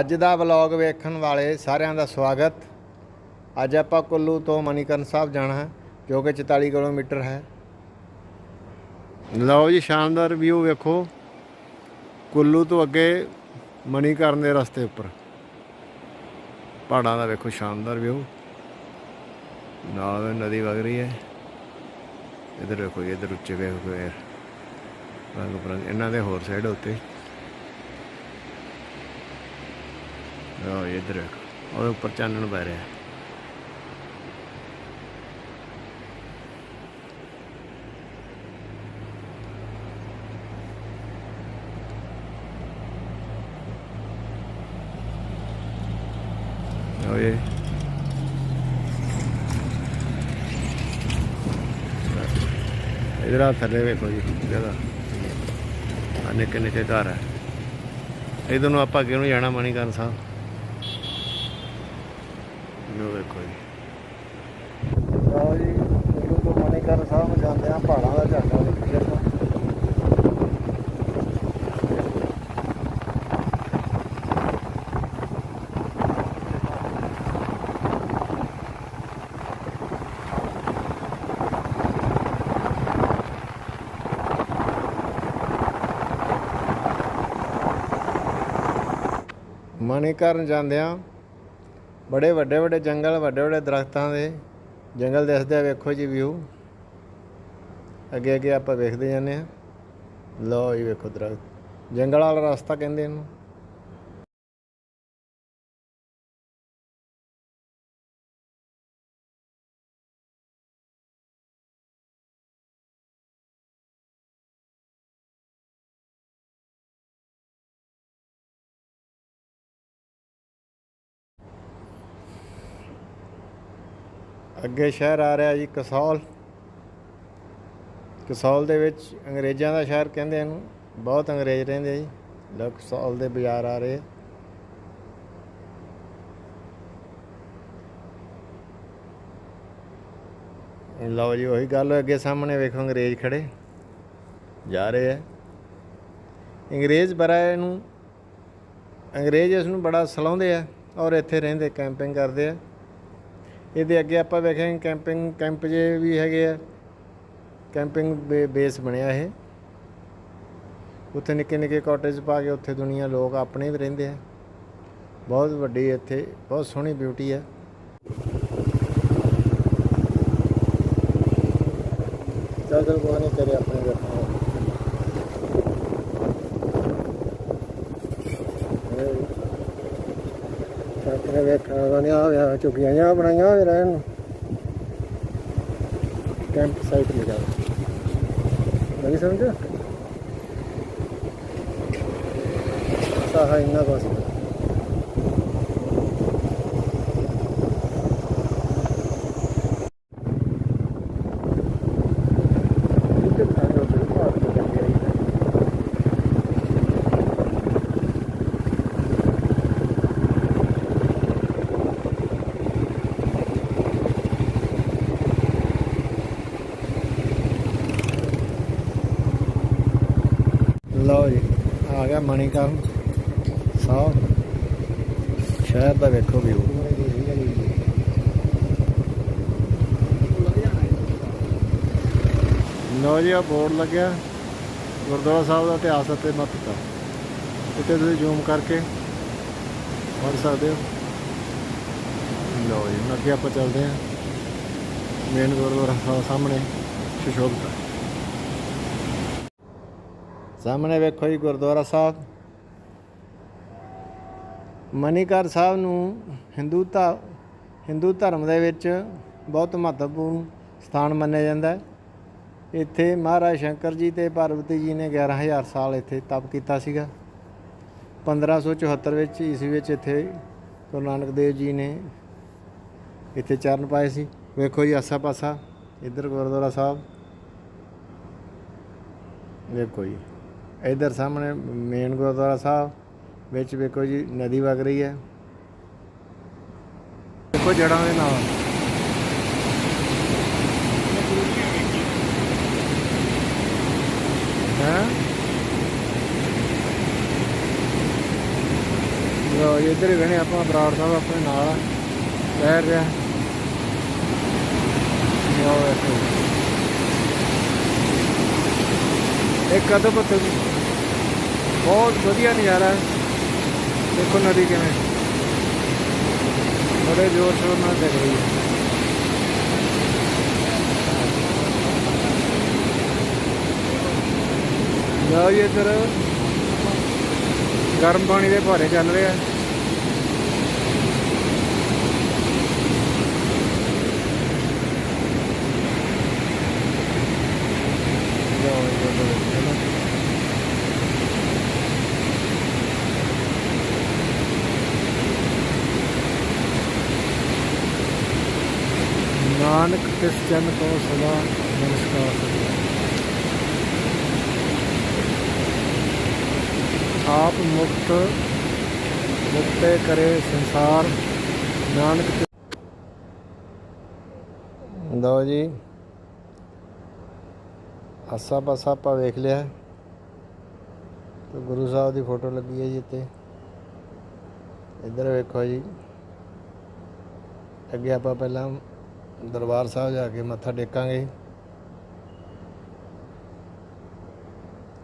ਅੱਜ ਦਾ ਵਲੌਗ ਵੇਖਣ ਵਾਲੇ ਸਾਰਿਆਂ ਦਾ ਸਵਾਗਤ। ਅੱਜ ਆਪਾਂ ਕੁੱਲੂ ਤੋਂ ਮਨੀਕਰਨ ਸਾਹਿਬ ਜਾਣਾ ਹੈ ਜੋ ਕਿ 44 ਕਿਲੋਮੀਟਰ ਹੈ। ਲਓ ਜੀ ਸ਼ਾਨਦਾਰ ਵਿਊ ਵੇਖੋ। ਕੁੱਲੂ ਤੋਂ ਅੱਗੇ ਮਨੀਕਰਨ ਦੇ ਰਸਤੇ ਉੱਪਰ। ਪਹਾੜਾਂ ਦਾ ਵੇਖੋ ਸ਼ਾਨਦਾਰ ਵਿਊ। ਨਾਲ ਨਦੀ ਵਗ ਰਹੀ ਹੈ। ਇਧਰ ਵੇਖੋ ਜੀ, ਇੱਧਰ ਉੱਚੇ ਵੇਖੋ। ਯਾਰ ਰੰਗ ਬਰੰਗ ਇਹਨਾਂ ਦੇ ਹੋਰ ਸਾਈਡ ਉੱਤੇ। ਲਓ ਜੀ, ਇੱਧਰ ਵੇਖੋ। ਉੱਪਰ ਚਾਨਣ ਪੈ ਰਿਹਾ। ਲਓ ਇਧਰ ਆ ਥੱਲੇ ਵੇਖੋ ਜੀ ਜਗ੍ਹਾ। ਆ ਨਿੱਕੇ ਨਿੱਕੇ ਘਰ ਹੈ ਇਧਰ ਨੂੰ ਆਪਾਂ ਕਿਉਂ ਜਾਣਾ ਮਣੀਕਰਨ ਸਾਹਿਬ? ਲੋ ਵੇਖੋ ਜੀ ਲਓ ਜੀ ਸਾਹਿਬ ਨੂੰ ਜਾਂਦੇ ਆ ਪਹਾੜਾਂ ਦਾ ਝਾਕਾ ਵੇਖੀਏ ਆਪਾਂ ਮਣੀਕਰਨ ਜਾਂਦਿਆਂ ਬੜੇ ਵੱਡੇ ਵੱਡੇ ਜੰਗਲ, ਵੱਡੇ ਵੱਡੇ ਦਰਖਤਾਂ ਦੇ ਜੰਗਲ ਦਿਸਦੇ ਆ, ਵੇਖੋ ਜੀ ਵਿਊ ਅੱਗੇ ਅੱਗੇ ਆਪਾਂ ਵੇਖਦੇ ਜਾਂਦੇ ਆ। ਲਓ ਜੀ ਵੇਖੋ ਦਰਖਤ। ਜੰਗਲ ਵਾਲਾ ਰਸਤਾ ਕਹਿੰਦੇ ਇਹਨੂੰ। ਅੱਗੇ ਸ਼ਹਿਰ ਆ ਰਿਹਾ ਜੀ ਕਸੌਲ। ਕਸੌਲ ਦੇ ਵਿੱਚ ਅੰਗਰੇਜ਼ਾਂ ਦਾ ਸ਼ਹਿਰ ਕਹਿੰਦੇ ਇਹਨੂੰ। ਬਹੁਤ ਅੰਗਰੇਜ਼ ਰਹਿੰਦੇ ਜੀ। ਲੋਕ ਕਸੌਲ ਦੇ ਬਾਜ਼ਾਰ ਆ ਰਹੇ ਲਓ ਜੀ ਉਹੀ ਗੱਲ ਅੱਗੇ ਸਾਹਮਣੇ ਵੇਖੋ ਅੰਗਰੇਜ਼ ਖੜੇ। ਜਾ ਰਹੇ ਹੈ ਅੰਗਰੇਜ਼ ਬੜਾ ਇਹਨੂੰ, ਅੰਗਰੇਜ਼ ਇਸ ਨੂੰ ਬੜਾ ਸਲਾਉਂਦੇ ਆ ਔਰ ਇੱਥੇ ਰਹਿੰਦੇ ਕੈਂਪਿੰਗ ਕਰਦੇ ਆ। ਇਹਦੇ ਅੱਗੇ ਆਪਾਂ ਵੇਖਿਆ ਕੈਂਪਿੰਗ, ਕੈਂਪ ਜੇ ਵੀ ਹੈਗੇ ਆ। ਕੈਂਪਿੰਗ ਬੇ- ਬੇਸ ਬਣਿਆ ਇਹ। ਉੱਥੇ ਨਿੱਕੇ ਨਿੱਕੇ ਕਾਟੇਜ ਪਾ ਕੇ ਉੱਥੇ ਦੁਨੀਆ ਲੋਕ ਆਪਣੇ ਵੀ ਰਹਿੰਦੇ ਆ। ਬਹੁਤ ਵੱਡੀ ਇੱਥੇ, ਬਹੁਤ ਸੋਹਣੀ ਬਿਊਟੀ ਹੈ ਚੱਲ ਚੱਲ, ਕੋਈ ਨਹੀਂ ਆਪਣੇ ਵੇਖਾਂ ਆਪਣੇ ਵੇਖਾਂ ਵਾਲੇ ਆ ਵਿਆ ਚੁੱਕੀਆਂ ਜਾਂ ਬਣਾਈਆਂ ਹੋਏ ਰਹਿਣ ਨੂੰ। ਕੈਂਪ ਸਾਈਟ ਲਿਖਾ ਨਹੀਂ ਸਮਝ ਸਾਹਾ ਇੰਨਾ ਬਸ ਲਓ ਜੀ ਆ ਗਿਆ ਮਣੀਕਰਨ ਸਾਹਿਬ ਸ਼ਹਿਰ ਦਾ ਵੇਖੋ ਵਿਊ ਲਓ ਜੀ, ਆ ਬੋਰਡ ਲੱਗਿਆ। ਗੁਰਦੁਆਰਾ ਸਾਹਿਬ ਦਾ ਇਤਿਹਾਸ ਅਤੇ ਮਹੱਤਤਾ ਇੱਥੇ ਤੁਸੀਂ ਜ਼ੂਮ ਕਰਕੇ ਪੜ੍ਹ ਸਕਦੇ ਹੋ। ਲਓ ਜੀ ਅੱਗੇ ਆਪਾਂ ਚੱਲਦੇ ਹਾਂ। ਮੇਨ ਗੁਰਦੁਆਰਾ ਸਾਹਿਬ ਸਾਹਮਣੇ, ਸ਼ਸ਼ੋਭਤਾ। ਸਾਹਮਣੇ ਵੇਖੋ ਜੀ ਗੁਰਦੁਆਰਾ ਸਾਹਿਬ। ਮਨੀਕਰ ਸਾਹਿਬ ਨੂੰ ਹਿੰਦੂ ਧਾ, ਹਿੰਦੂ ਧਰਮ ਦੇ ਵਿੱਚ ਬਹੁਤ ਮਹੱਤਵਪੂਰਨ ਸਥਾਨ ਮੰਨਿਆ ਜਾਂਦਾ ਹੈ। ਇੱਥੇ ਮਹਾਰਾਜ ਸ਼ੰਕਰ ਜੀ ਤੇ ਪਾਰਵਤੀ ਜੀ ਨੇ 11000 ਸਾਲ ਇੱਥੇ ਤਪ ਕੀਤਾ ਸੀਗਾ। 1574 ਵਿੱਚ ਈਸਵੀ ਵਿੱਚ ਇੱਥੇ ਗੁਰੂ ਨਾਨਕ ਦੇਵ ਜੀ ਨੇ ਇੱਥੇ ਚਰਨ ਪਾਏ ਸੀ। ਵੇਖੋ ਜੀ ਆਸਾ ਪਾਸਾ ਇੱਧਰ ਗੁਰਦੁਆਰਾ ਸਾਹਿਬ। ਵੇਖੋ ਜੀ। ਇਧਰ ਸਾਹਮਣੇ ਮੇਨ ਗੁਰਦੁਆਰਾ ਸਾਹਿਬ, ਵਿੱਚ ਵੇਖੋ ਜੀ, ਨਦੀ ਵਗ ਰਹੀ ਹੈ। ਦੇਖੋ ਜੜਾਂ ਦੇ ਨਾਲ। ਹੈ? ਲੋ ਜੀ, ਇੱਧਰ ਹੀ ਰਹਿਣੇ ਆਪਾਂ ਬਰਾੜ ਸਾਹਿਬ ਆਪਣੇ ਨਾਲ ਆ। ਰਿਹਾ। ਲਓ ਵੇਖੋ ਇੱਕ ਅਦਭੁਤ ਬਹੁਤ ਵਧੀਆ ਨਜ਼ਾਰਾ ਹੈ। ਦੇਖੋ ਨਦੀ ਕਿਵੇਂ। ਬੜੇ ਜ਼ੋਰ ਸ਼ੋਰ ਨਾਲ ਚੱਲ ਰਹੀ ਹੈ। ਲਓ ਜੀ ਇੱਧਰ ਗਰਮ ਪਾਣੀ ਦੇ ਭਾਰੇ ਚੱਲ ਰਹੇ ਆ ਲਓ ਜੀ ਇੱਧਰ ਦੇਖੋ ਨਾ। ਨਾਨਕ ਕਿਸ ਸਦਾ ਨਮਸਕਾਰ। ਆਪ ਮੁਕਤ ਮੁਕਤੇ ਕਰੇ ਸੰਸਾਰ। ਨਾਨਕ ਤੇ- ਜੀ। ਆਸਾ ਪਾਸਾ ਆਪਾਂ ਵੇਖ ਲਿਆ। ਤੇ ਗੁਰੂ ਸਾਹਿਬ ਦੀ ਫੋਟੋ ਲੱਗੀ ਹੈ ਜੀ ਇੱਥੇ। ਇੱਧਰ ਵੇਖੋ ਜੀ। ਅੱਗੇ ਆਪਾਂ ਪਹਿਲਾਂ ਦਰਬਾਰ ਸਾਹਿਬ ਜਾ ਕੇ ਮੱਥਾ ਟੇਕਾਂਗੇ।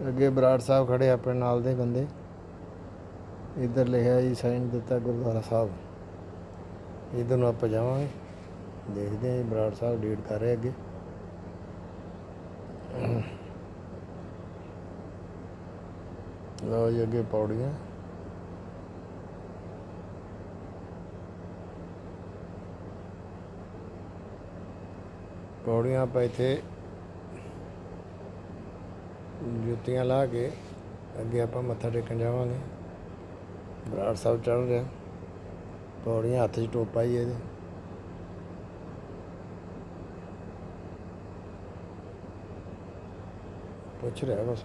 ਅੱਗੇ ਬਰਾੜ ਸਾਹਿਬ ਖੜੇ ਆਪਣੇ ਨਾਲ ਦੇ ਬੰਦੇ। ਇੱਧਰ ਲਿਖਿਆ ਜੀ, ਸਾਈਨ ਦਿੱਤਾ ਗੁਰਦੁਆਰਾ ਸਾਹਿਬ। ਇੱਧਰ ਨੂੰ ਆਪਾਂ ਜਾਵਾਂਗੇ। ਦੇਖਦੇ ਹਾਂ ਜੀ, ਬਰਾੜ ਸਾਹਿਬ ਡੀਡ ਕਰ ਰਹੇ ਅੱਗੇ। ਲਓ ਜੀ, ਅੱਗੇ ਪੌੜੀਆਂ। ਪੌੜੀਆਂ ਆਪਾਂ ਇੱਥੇ ਜੁੱਤੀਆਂ ਲਾ ਕੇ ਅੱਗੇ ਆਪਾਂ ਮੱਥਾ ਟੇਕਣ ਜਾਵਾਂਗੇ। ਬਰਾੜ ਸਾਹਿਬ ਚੜ੍ਹ ਰਿਹਾ। ਪੌੜੀਆਂ ਹੱਥ 'ਚ ਟੋਪਾ ਹੀ ਇਹਦੇ। ਪੁੱਛ ਰਿਹਾ ਬਸ।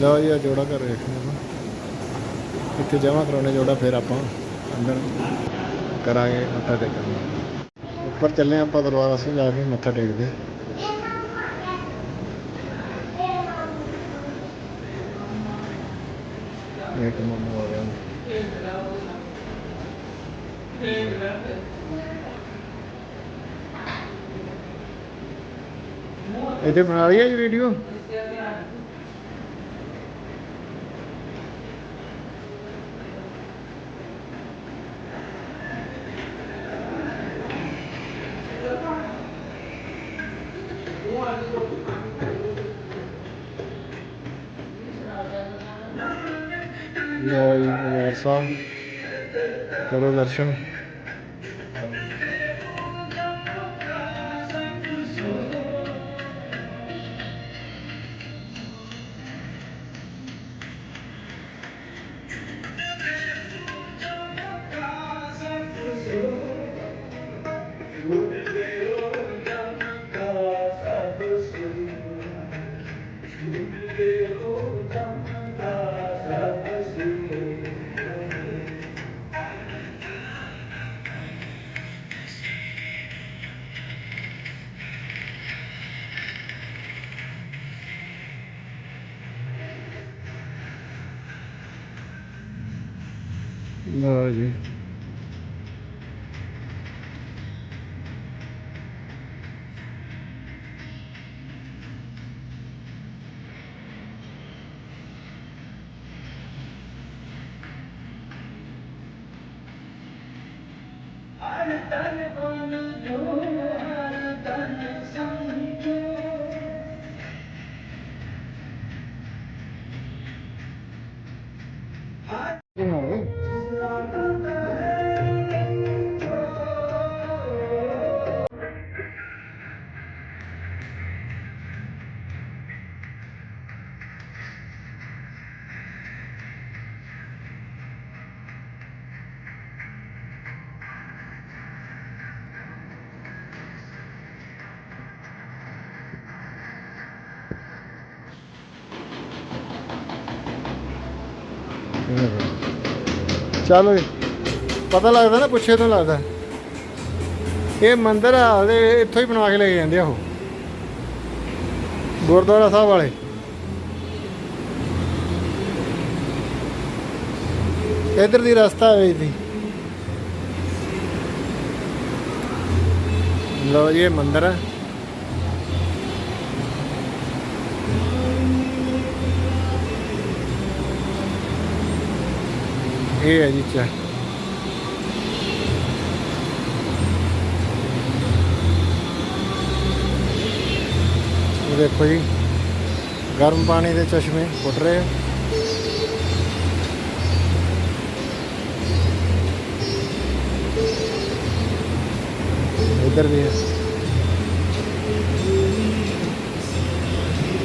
ਲਓ ਜੀ ਆ ਜੋੜਾ ਘਰ ਵੇਖਣਾ ਆਪਾਂ ਇੱਥੇ ਜਮਾ ਕਰਾਉਣੇ ਜੋੜਾ, ਫਿਰ ਆਪਾਂ ਅੰਦਰ ਕਰਾਂਗੇ, ਮੱਥਾ ਟੇਕਾਂਗੇ ਉੱਪਰ ਚੱਲੇ ਆਪਾਂ ਦਰਬਾਰ ਸਾਹਿਬ ਜਾ ਕੇ, ਮੱਥਾ ਟੇਕਦੇ। ਹਾਂ। ਇੱਕ ਮੰਮੂ ਆ ਗਿਆ। ਇਹਦੇ ਬਣਾ ਰਹੀ ਹੈ ਜੀ ਵੀਡੀਓ ਲਓ ਜੀ ਦਰਬਾਰ ਸਾਹਿਬ ਕਰੋ ਦਰਸ਼ਨ ਲਓ ਜੀ ਹਰ ਤਨ ਬਨ ਜੋ ਹਰ ਚਲੋ ਜੀ। ਪਤਾ ਲੱਗਦਾ ਨਾ, ਪੁੱਛੇ ਤੋਂ ਲੱਗਦਾ। ਇਹ ਮੰਦਿਰ ਹਾਲੇ ਇੱਥੋਂ ਹੀ ਬਣਾ ਕੇ ਲੈ ਕੇ ਜਾਂਦੇ ਆ ਉਹ। ਗੁਰਦੁਆਰਾ ਸਾਹਿਬ ਵਾਲੇ। ਇਧਰ ਦੀ ਰਸਤਾ ਹੈ ਜੀ ਲੋ ਇਹ ਮੰਦਿਰ ਹੈ ਇਹ ਹੈ ਜੀ ਚਾ ਦੇਖੋ ਜੀ, ਗਰਮ ਪਾਣੀ ਦੇ ਚਸ਼ਮੇ ਫੁੱਟ ਰਹੇ ਆ। ਇੱਧਰ ਵੀ ਹੈ।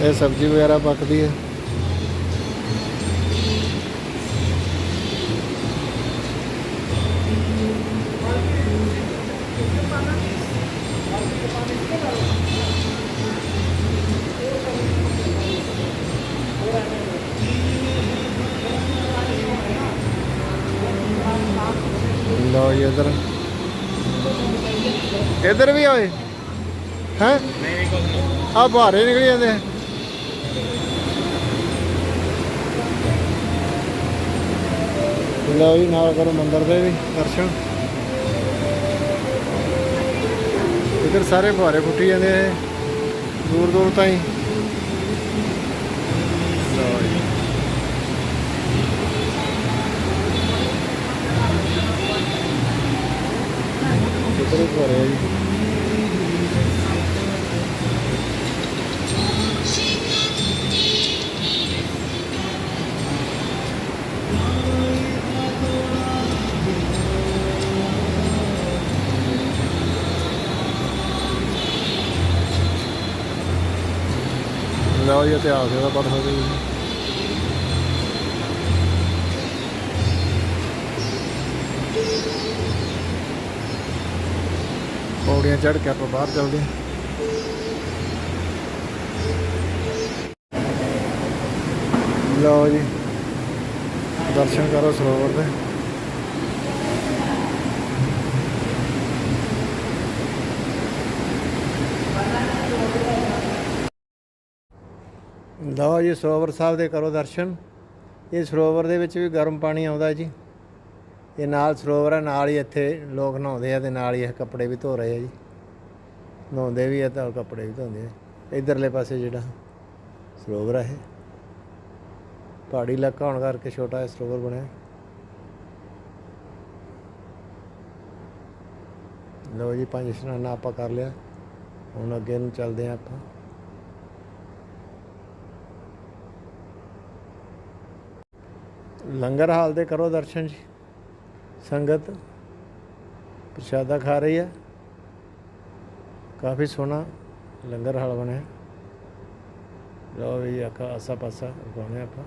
ਇਹ ਸਬਜ਼ੀ ਵਗੈਰਾ ਪੱਕਦੀ ਹੈ। ਇੱਧਰ ਵੀ ਆਏ ਹੈ? ਨਹੀਂ ਨਹੀਂ ਆ ਬਾਹਰੇ ਨਿਕਲ ਜਾਂਦੇ ਲਓ ਜੀ, ਨਾਲ ਕਰੋ ਮੰਦਿਰ ਦੇ ਵੀ ਦਰਸ਼ਨ। ਇੱਧਰ ਸਾਰੇ ਬਾਹਰੇ ਫੁੱਟੀ ਜਾਂਦੇ ਆ। ਦੂਰ ਦੂਰ ਤਾਈਂ। ਲਓ ਜੀ। ਇੱਧਰ ਵੀ ਬਾਹਰੇ ਆ ਜੀ। ਇਤਿਹਾਸ ਦਾ ਪੜ੍ਹ ਸਕਦੇ ਜੀ ਪੌੜੀਆਂ ਚੜ੍ਹ ਕੇ ਆਪਾਂ ਬਾਹਰ ਚੱਲਦੇ ਹਾਂ। ਲਓ ਜੀ, ਦਰਸ਼ਨ ਕਰੋ ਸਰੋਵਰ ਦੇ। ਲਓ ਜੀ, ਸਰੋਵਰ ਸਾਹਿਬ ਦੇ ਕਰੋ ਦਰਸ਼ਨ। ਇਹ ਸਰੋਵਰ ਦੇ ਵਿੱਚ ਵੀ ਗਰਮ ਪਾਣੀ ਆਉਂਦਾ ਜੀ। ਇਹ ਨਾਲ ਸਰੋਵਰ ਹੈ ਨਾਲ ਹੀ ਇੱਥੇ ਲੋਕ ਨਹਾਉਂਦੇ ਆ ਤੇ ਨਾਲ ਹੀ ਇਹ ਕੱਪੜੇ ਵੀ ਧੋ ਰਹੇ ਆ ਜੀ। ਨਹਾਉਂਦੇ ਵੀ ਆ ਤਾਂ ਕੱਪੜੇ ਵੀ ਧੋਂਦੇ ਆ। ਇਧਰਲੇ ਪਾਸੇ ਜਿਹੜਾ ਸਰੋਵਰ ਹੈ ਇਹ। ਪਹਾੜੀ ਇਲਾਕਾ ਹੋਣ ਕਰਕੇ ਛੋਟਾ ਜਿਹਾ ਸਰੋਵਰ ਬਣਿਆ। ਲਓ ਜੀ, ਪੰਜ ਇਸ਼ਨਾਨਾ ਆਪਾਂ ਕਰ ਲਿਆ। ਹੁਣ ਅੱਗੇ ਨੂੰ ਚੱਲਦੇ ਆ ਆਪਾਂ। ਲੰਗਰ ਹਾਲ ਦੇ ਕਰੋ ਦਰਸ਼ਨ ਜੀ। ਸੰਗਤ ਪ੍ਰਸ਼ਾਦਾ ਖਾ ਰਹੀ ਹੈ। ਕਾਫੀ ਸੋਹਣਾ ਲੰਗਰ ਹਾਲ ਬਣਿਆ। ਲਓ ਵੀ ਆਕਾ ਆਸਾ ਪਾਸਾ ਗਾਉਣੇ ਆਪਾਂ।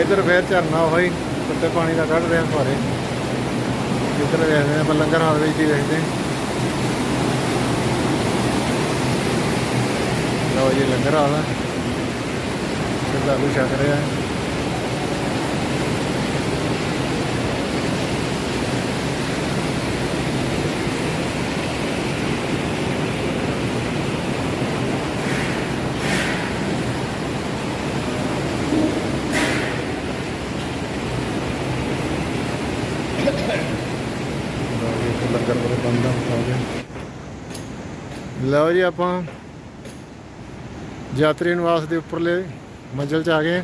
ਇਧਰ ਫੇਰ ਝਰਨਾ ਹੋਈ ਉੱਤੇ ਪਾਣੀ ਦਾ ਕੱਢ ਰਿਹਾ ਭਾਰੇ ਇੱਧਰ ਵੇਖਦੇ ਆਪਾਂ ਲੰਗਰ ਹਾਲ ਵਿੱਚ ਹੀ ਵੇਖਦੇ ਲਓ ਜੀ, ਲੰਗਰ ਹਾਲ ਸ਼ਰਧਾਲੂ ਛਕ ਰਿਹਾ ਹੈ ਲੰਗਰ ਬੜੇ ਬੰਦਾ ਹੋ ਗਿਆ ਲਓ ਜੀ, ਆਪਾਂ ਯਾਤਰੀ ਨਿਵਾਸ ਦੇ ਉੱਪਰਲੇ ਮੰਜ਼ਲ 'ਚ ਆ ਗਏ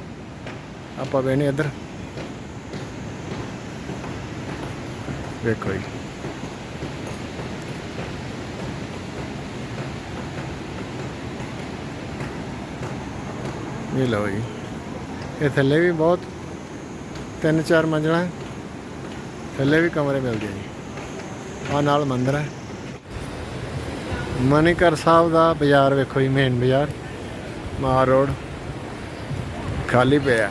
ਆਪਾਂ ਬੈਠੇ ਇੱਧਰ। ਵੇਖੋ ਜੀ। ਇਹ ਲਓ ਜੀ। ਇਹ ਥੱਲੇ ਵੀ ਬਹੁਤ ਤਿੰਨ ਚਾਰ ਮੰਜ਼ਲਾਂ ਥੱਲੇ ਵੀ ਕਮਰੇ ਮਿਲਦੇ ਆ ਜੀ ਆ ਨਾਲ ਮੰਦਿਰ ਹੈ। ਮਨੀਕਰ ਸਾਹਿਬ ਦਾ ਬਾਜ਼ਾਰ ਵੇਖੋ ਜੀ ਮੇਨ ਬਾਜ਼ਾਰ। ਮਾਰ ਰੋਡ। ਖਾਲੀ ਪਿਆ।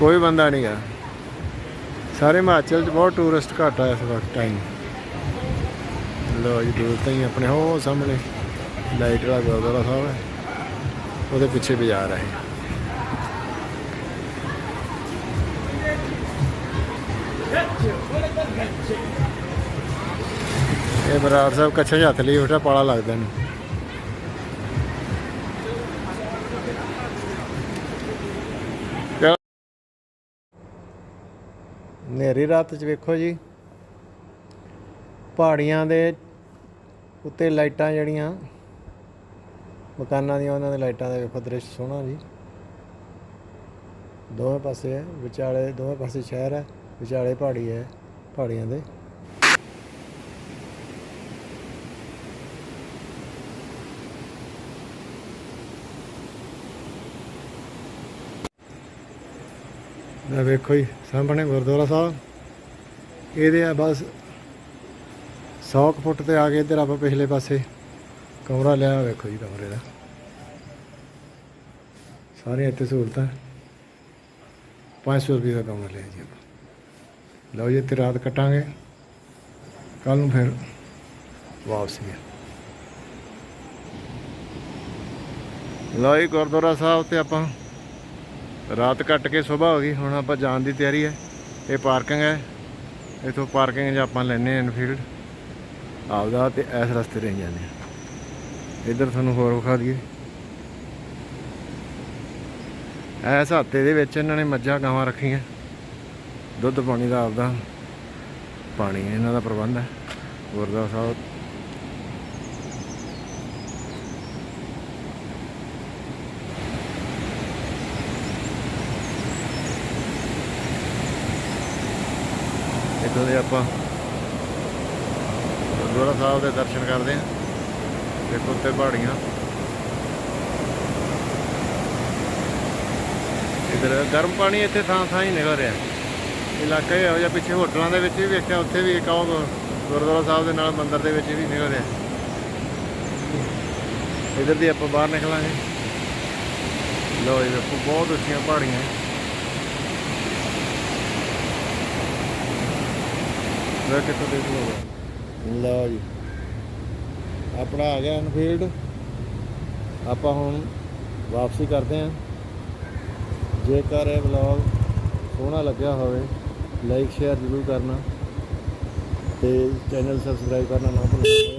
ਕੋਈ ਬੰਦਾ ਨਹੀਂ ਆ ਸਾਰੇ ਹਿਮਾਚਲ 'ਚ ਬਹੁਤ ਟੂਰਿਸਟ ਘੱਟ ਆ ਇਸ ਵਕਤ ਟਾਈਮ ਲੋ ਜੀ, ਦੂਰ ਤਾਂ ਹੀ ਆਪਣੇ। ਹੋ ਸਾਹਮਣੇ ਲਾਈਟ ਦਾ ਗੁਰਦੁਆਰਾ ਸਾਹਿਬ ਹੈ। ਉਹਦੇ ਪਿੱਛੇ ਬਾਜ਼ਾਰ ਹੈ ਇਹ। ਬਰਾੜ ਸਾਹਿਬ ਕੱਛਾ ਹੱਥ ਲਈ ਉਠਾ ਪਾਲਾ ਲੱਗਦਾ ਨੂੰ ਹਨੇਰੀ ਰਾਤ ਚ ਵੇਖੋ ਜੀ। ਪਹਾੜੀਆਂ ਦੇ ਉੱਤੇ ਲਾਈਟਾਂ ਜਿਹੜੀਆਂ, ਮਕਾਨਾਂ ਦੀਆਂ, ਉਹਨਾਂ ਦੇ ਲਾਈਟਾਂ ਦਾ ਵੇਖੋ ਦ੍ਰਿਸ਼ ਸੋਹਣਾ ਜੀ। ਦੋਵੇਂ ਪਾਸੇ ਹੈ, ਵਿਚਾਲੇ, ਦੋਵੇਂ ਪਾਸੇ ਸ਼ਹਿਰ ਹੈ, ਵਿਚਾਲੇ ਪਹਾੜੀ ਹੈ, ਪਹਾੜੀਆਂ ਦੇ। ਲੈ ਵੇਖੋ ਜੀ, ਸਾਹਮਣੇ ਗੁਰਦੁਆਰਾ ਸਾਹਿਬ। ਇਹਦੇ ਆ ਬਸ 100 ਕੁ ਫੁੱਟ ਤੇ ਆ ਕੇ ਇੱਧਰ ਆਪਾਂ ਪਿਛਲੇ ਪਾਸੇ ਕਮਰਾ ਲਿਆ, ਵੇਖੋ ਜੀ ਕਮਰੇ ਦਾ। ਸਾਰੀਆਂ ਇੱਥੇ ਸਹੂਲਤਾਂ। 500 ਰੁਪਏ ਦਾ ਕਮਰਾ ਲਿਆ ਜੀ ਆਪਾਂ। ਲਓ ਜੀ, ਇੱਥੇ ਰਾਤ ਕੱਟਾਂਗੇ। ਕੱਲ ਨੂੰ ਫਿਰ ਵਾਪਸੀ ਹੈ ਲਓ ਜੀ, ਗੁਰਦੁਆਰਾ ਸਾਹਿਬ ਤੇ ਆਪਾਂ ਰਾਤ ਕੱਟ ਕੇ ਸਵੇਰ ਹੋ ਗਈ, ਹੁਣ ਆਪਾਂ ਜਾਣ ਦੀ ਤਿਆਰੀ ਹੈ। ਇਹ ਪਾਰਕਿੰਗ ਹੈ। ਇਥੋਂ ਪਾਰਕਿੰਗ 'ਚ ਆਪਾਂ ਲੈਨੇ ਇਨਫੀਲਡ ਆਪਦਾ ਤੇ ਇਸ ਰਸਤੇ ਰਹੀ ਜਾਂਦੇ ਆ ਇੱਧਰ ਤੁਹਾਨੂੰ ਹੋਰ ਵਿਖਾ ਦਈਏ। ਐਸ ਹੱਤੇ ਦੇ ਵਿੱਚ ਇਹਨਾਂ ਨੇ ਮੱਝਾਂ ਗਾਵਾਂ ਰੱਖੀਆਂ। ਦੁੱਧ ਪਾਣੀ ਦਾ ਆਪਦਾ ਪਾਣੀ ਇਹਨਾਂ ਦਾ ਪ੍ਰਬੰਧ ਹੈ। ਗੁਰਦੁਆਰਾ ਸਾਹਿਬ ਇੱਥੋਂ ਦੇ ਆਪਾਂ ਗੁਰਦੁਆਰਾ ਸਾਹਿਬ ਦੇ ਦਰਸ਼ਨ ਕਰਦੇ ਹਾਂ। ਦੇਖੋ ਉੱਤੇ ਪਹਾੜੀਆਂ। ਇਧਰ ਗਰਮ ਪਾਣੀ ਇੱਥੇ ਥਾਂ ਥਾਂ ਹੀ ਨਿਕਲ ਰਿਹਾ। ਇਲਾਕਾ ਇਹੋ ਜਿਹਾ ਪਿੱਛੇ ਹੋਟਲਾਂ ਦੇ ਵਿੱਚ ਵੀ ਵੇਖਿਆ, ਉੱਥੇ ਵੀ ਇੱਕ ਉਹ ਗੁਰਦੁਆਰਾ ਸਾਹਿਬ ਦੇ ਨਾਲ ਮੰਦਿਰ ਦੇ ਵਿੱਚ ਵੀ ਨਿਕਲ ਰਿਹਾ। ਇਧਰ ਦੀ ਆਪਾਂ ਬਾਹਰ ਨਿਕਲਾਂਗੇ। ਲੋ ਇਹ ਬਹੁਤ ਉੱਚੀਆਂ ਪਹਾੜੀਆਂ। ਲੈ ਦੇਖ ਲਓ ਲਓ ਜੀ। ਆਪਣਾ ਆ ਗਿਆ ਅਨਫੀਲਡ ਆਪਾਂ ਹੁਣ ਵਾਪਸੀ ਕਰਦੇ ਹਾਂ। ਜੇਕਰ ਇਹ ਵਲੌਗ ਸੋਹਣਾ ਲੱਗਿਆ ਹੋਵੇ ਲਾਈਕ ਸ਼ੇਅਰ ਜ਼ਰੂਰ ਕਰਨਾ ਤੇ ਚੈਨਲ ਸਬਸਕ੍ਰਾਈਬ ਕਰਨਾ ਨਾ ਭੁੱਲਣਾ।